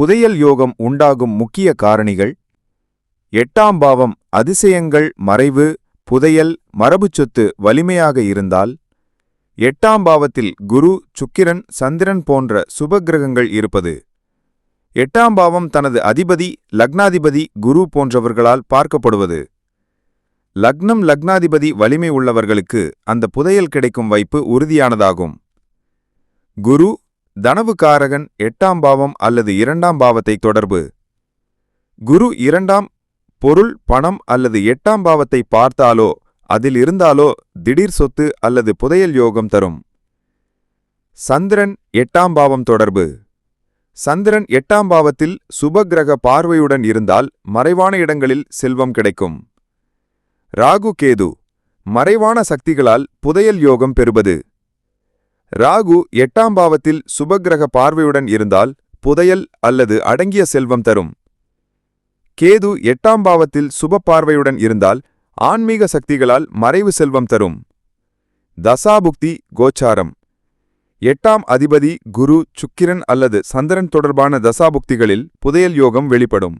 புதையல் யோகம் உண்டாகும் முக்கிய காரணிகள் எட்டாம் பாவம் அதிசயங்கள் மறைவு புதையல் மரபுச்சொத்து வலிமையாக இருந்தால் எட்டாம் பாவத்தில் குரு சுக்கிரன் சந்திரன் போன்ற சுபகிரகங்கள் இருப்பது. எட்டாம் பாவம் தனது அதிபதி லக்னாதிபதி குரு போன்றவர்களால் பார்க்கப்படுவது. லக்னம் லக்னாதிபதி வலிமை உள்ளவர்களுக்கு அந்த புதையல் கிடைக்கும் வாய்ப்பு உறுதியானதாகும். குரு தனவுக்காரகன் எட்டாம் பாவம் அல்லது இரண்டாம் பாவத்தை தொடர்பு. குரு இரண்டாம் பொருள் பணம் அல்லது எட்டாம் பாவத்தை பார்த்தாலோ அதில் இருந்தாலோ திடீர் சொத்து அல்லது புதையல் யோகம் தரும். சந்திரன் எட்டாம் பாவம் தொடர்பு. சந்திரன் எட்டாம் பாவத்தில் சுபக்கிரக பார்வையுடன் இருந்தால் மறைவான இடங்களில் செல்வம் கிடைக்கும். ராகு கேது மறைவான சக்திகளால் புதையல் யோகம் பெறுவது. ராகு எட்டாம் பாவத்தில் சுபக்கிரக பார்வையுடன் இருந்தால் புதையல் அல்லது அடங்கிய செல்வம் தரும். கேது எட்டாம் பாவத்தில் சுப பார்வையுடன் இருந்தால் ஆன்மீக சக்திகளால் மறைவு செல்வம் தரும். தசாபுக்தி கோச்சாரம். எட்டாம் அதிபதி குரு சுக்கிரன் அல்லது சந்திரன் தொடர்பான தசாபுக்திகளில் புதையல் யோகம் வெளிப்படும்.